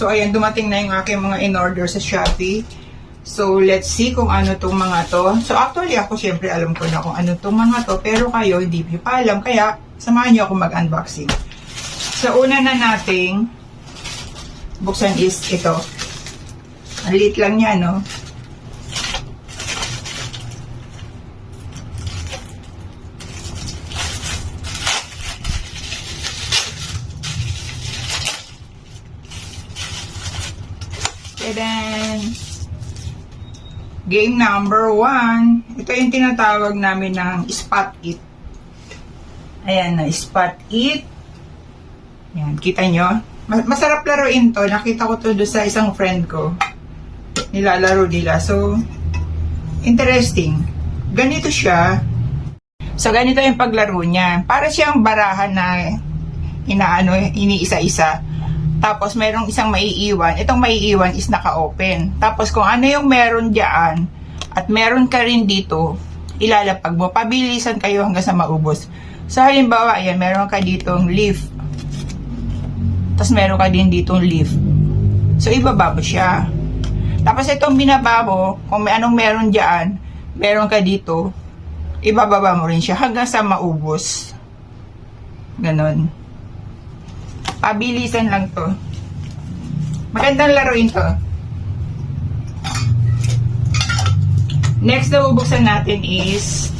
So, ayan, dumating na yung aking mga in-order sa Shopee. So, let's see kung ano tong mga to. So, actually, ako syempre alam ko na kung ano tong mga to. Pero kayo, hindi pa alam. Kaya, samahan nyo ako mag-unboxing. So, una na nating buksan is ito. Ang lang niya, no? And then, game number one. Ito yung tinatawag namin ng spot it. Ayan na, spot it. Ayan, kita nyo? Ma- Masarap laruin to. Nakita ko to doon sa isang friend ko. Nilalaro nila. So, interesting. Ganito siya. So, ganito yung paglaro niya. Para siyang barahan na inaano, iniisa-isa. Tapos, merong isang maiiwan. Itong maiiwan is naka-open. Tapos, kung ano yung meron dyan, at meron ka rin dito, ilalapag mo. Pabilisan kayo hanggang sa maubos. So, halimbawa, ayan, meron ka ditong leaf. Tapos, meron ka din ditong leaf. So, ibaba mo siya. Tapos, itong binaba mo, kung may anong meron dyan, meron ka dito, ibababa mo rin siya hanggang sa maubos. Ganon. Pabilisan lang to. Magandang laruin to. Next na bubuksan natin is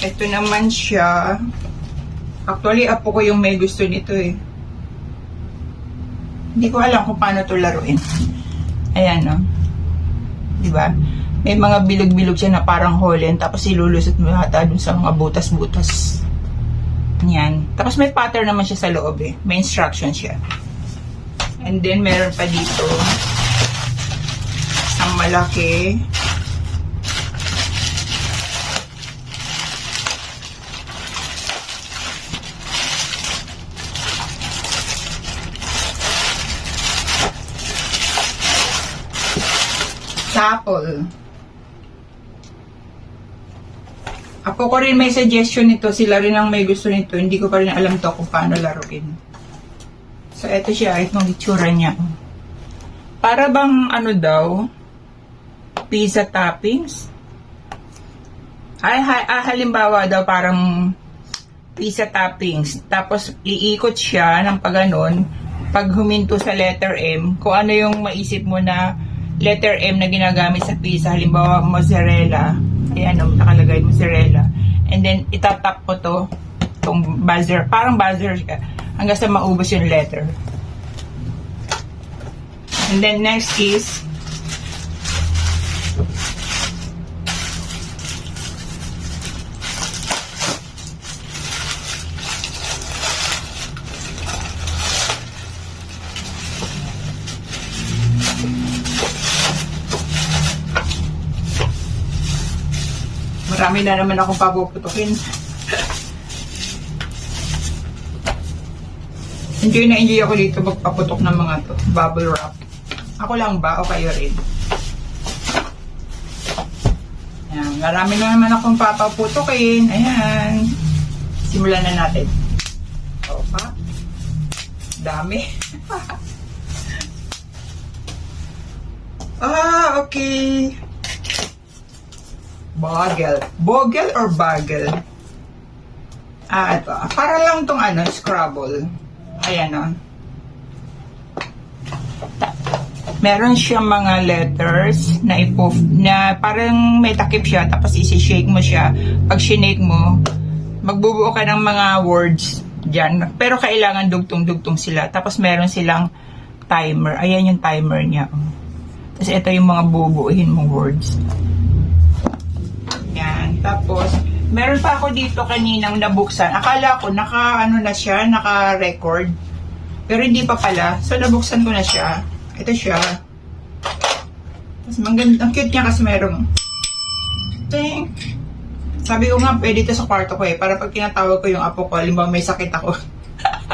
Ito naman siya. Actually, apo ko yung may gusto nito eh. Hindi ko alam kung paano to laruin. Ayan, no? Di ba? May mga bilog-bilog siya na parang holen, tapos ilulusot mo yata dun sa mga butas-butas. Yan. Tapos may pattern naman siya sa loob eh. May instruction siya. And then, meron pa dito isang malaki. Sample. Ako ko rin may suggestion nito. Sila rin ang may gusto nito. Hindi ko pa rin alam to kung paano laruin. So, eto siya. Itong itsura niya. Para bang ano daw? Pizza toppings? Ay, ah, halimbawa daw parang pizza toppings. Tapos, iikot siya ng paganon. Pag huminto sa letter M, kung ano yung maisip mo na letter M na ginagamit sa pizza. Halimbawa, mozzarella. Ayan, oh, nakalagay mozzarella. And then, itatap ko to, itong buzzer. Parang buzzer. Hanggang sa maubos yung letter. And then, next is, marami na naman akong papuputukin. enjoy na enjoy ako dito magpaputok ng mga to, bubble wrap. Ako lang ba o kayo rin? Ayan, marami na naman akong papaputukin. Ayan. Simulan na natin. Opa. Dami. ah, okay. Boggle. Boggle or bagel? Ah, ito. Para lang tong ano, Scrabble. Ayan o. Meron siyang mga letters na ipo na parang may takip siya tapos isi-shake mo siya. Pag shinake mo, magbubuo ka ng mga words dyan. Pero kailangan dugtong-dugtong sila. Tapos meron silang timer. Ayan yung timer niya. Tapos ito yung mga bubuuhin mong words. Tapos, meron pa ako dito kaninang nabuksan. Akala ko, naka, ano na siya, naka-record. Pero hindi pa pala. So, nabuksan ko na siya. Ito siya. Tapos, maganda. Ang cute niya kasi merong ting. Sabi ko nga, pwede ito sa kwarto ko eh. Para pag tinatawag ko yung apo ko, halimbawa may sakit ako.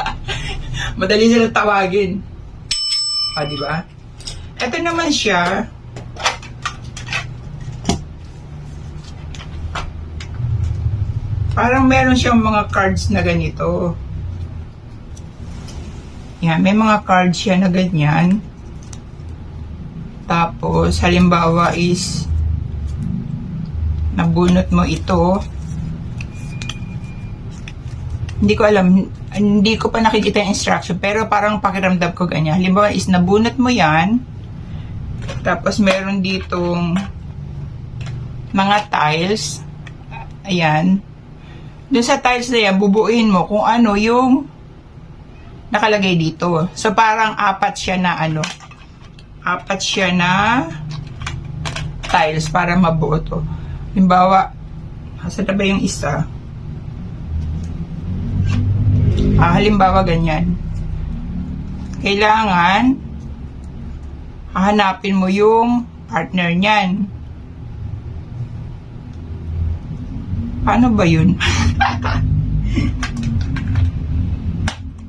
Madali sila tawagin. O, di ba? Ito naman siya. Parang meron siyang mga cards na ganito. Yan, may mga cards siya na ganyan. Tapos, halimbawa is nabunot mo ito. Hindi ko alam, hindi ko pa nakikita yung instruction, pero parang pakiramdam ko ganyan. Halimbawa is nabunot mo yan, tapos meron ditong mga tiles. Ayan. Doon sa tiles na yan, bubuuin mo kung ano yung nakalagay dito. So, parang apat siya na ano, apat siya na tiles para mabuo to. Halimbawa, asa na ba yung isa? Ah, halimbawa ganyan. Kailangan hahanapin mo yung partner niyan. Paano ba yun?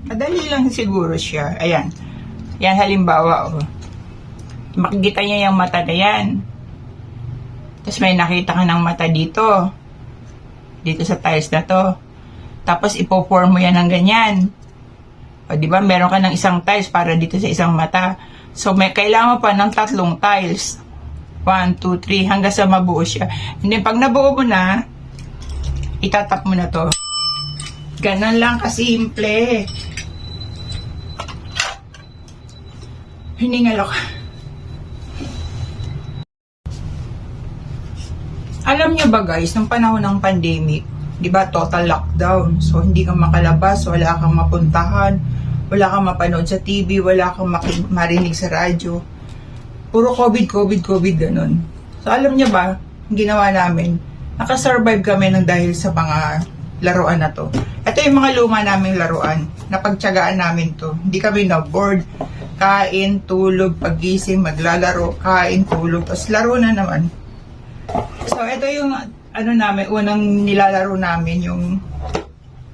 Madali lang siguro siya. Ayan. Yan halimbawa, oh. Makikita niya yung mata na yan. Tapos may nakita ka ng mata dito. Dito sa tiles na to. Tapos ipo-form mo yan ng ganyan. O, di ba? Meron ka ng isang tiles para dito sa isang mata. So, may kailangan pa ng tatlong tiles. 1, 2, 3, hanggang sa mabuo siya. And then, pag nabuo mo na, itatap mo na to. Ganon lang kasimple. Hiningal ako. Alam niyo ba guys, nung panahon ng pandemic, di ba total lockdown. So hindi ka makalabas, wala kang mapuntahan, wala kang mapanood sa TV, wala kang marinig sa radyo. Puro COVID, COVID, COVID, ganun. So alam niyo ba, ginawa namin, nakasurvive kami ng dahil sa mga laruan na to. Ito yung mga luma naming laruan. Napagtyagaan namin to. Hindi kami na-bored. Kain, tulog, pagising, maglalaro, kain, tulog. Tapos laro na naman. So, ito yung ano namin, unang nilalaro namin, yung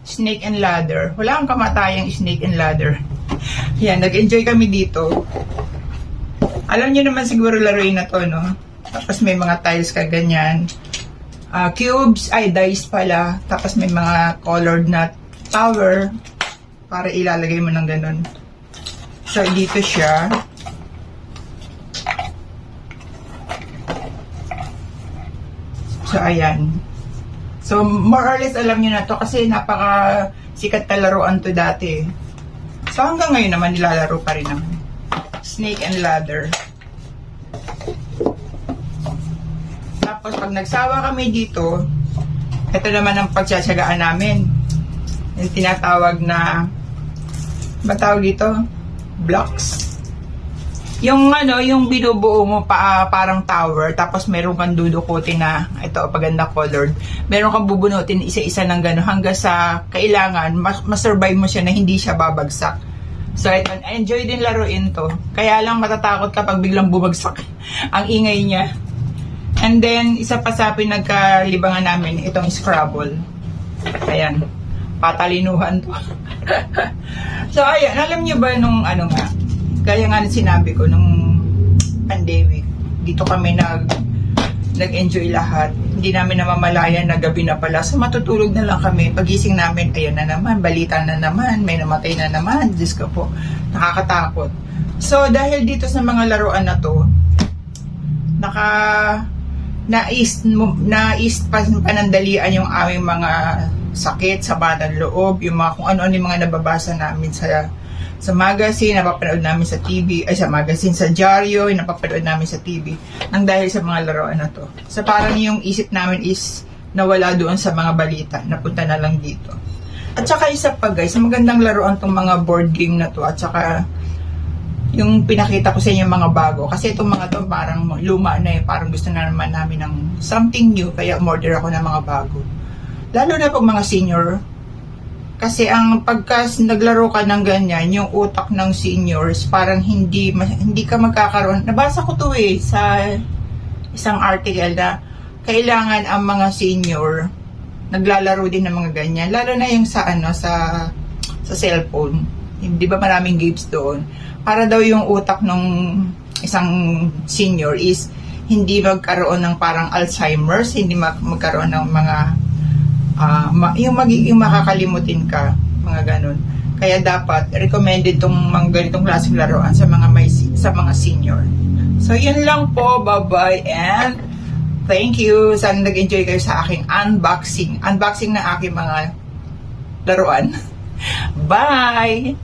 snake and ladder. Wala kang kamatayang snake and ladder. Yan, nag-enjoy kami dito. Alam niyo naman siguro laruin na to, no? Tapos may mga tiles ka ganyan. Ah, cubes, ay dice pala. Tapos may mga colored na tower para ilalagay mo ng ganun. So, dito siya. So, ayan. So, more or less alam nyo na to kasi napaka sikat na to dati. So, hanggang ngayon naman nilalaro pa rin naman. Snake and ladder. Tapos, pag nagsawa kami dito, ito naman ang pagtsatsagaan namin. Yung tinatawag na, ba tawag dito? Blocks. Yung ano, yung binubuo mo pa parang tower, tapos meron kang dudukutin na ito paganda colored. Meron kang bubunutin isa-isa ng gano'n hanggang sa kailangan mas, survive mo siya na hindi siya babagsak. So, ito, enjoy din laruin to. Kaya lang matatakot kapag biglang bumagsak ang ingay niya. And then, isa pa sa pinagkalibangan namin, itong Scrabble. Ayan. Patalinuhan to. so, ayan. Alam niyo ba nung ano nga, gaya nga sinabi ko nung pandemic, dito kami nag nag-enjoy lahat. Hindi namin namamalayan na gabi na pala. So matutulog na lang kami. Pagising namin, ayan na naman, balita na naman, may namatay na naman. Diyos ko po, nakakatakot. So dahil dito sa mga laruan na to, naka nais, nais pa, panandalian yung aming mga sakit sa batang loob, yung mga kung ano-ano yung mga nababasa namin sa sa magazine, napapanood namin sa TV, ay sa magazine, sa dyaryo, yung napapanood namin sa TV, nang dahil sa mga laruan na to. So parang yung isip namin is nawala doon sa mga balita, napunta na lang dito. At saka isa pa guys, magandang laruan tong mga board game na to, at saka yung pinakita ko sa inyo mga bago. Kasi itong mga to parang luma na eh, parang gusto na naman namin ng something new, kaya umorder ako ng mga bago. Lalo na pag mga senior, kasi ang pagkas naglaro ka ng ganyan, yung utak ng seniors, parang hindi hindi ka magkakaroon. Nabasa ko to eh sa isang article na kailangan ang mga senior naglalaro din ng mga ganyan. Lalo na yung sa ano sa sa cellphone. Hindi ba maraming games doon? Para daw yung utak ng isang senior is hindi magkaroon ng parang Alzheimer's, hindi mag- magkaroon ng mga ah, ma- yung magiging makakalimutin ka, mga ganun. Kaya dapat recommended tong mga ganitong klaseng laruan sa mga may sa mga senior. So yun lang po, bye-bye and thank you. Sana nag-enjoy kayo sa aking unboxing. Unboxing ng aking mga laruan. Bye!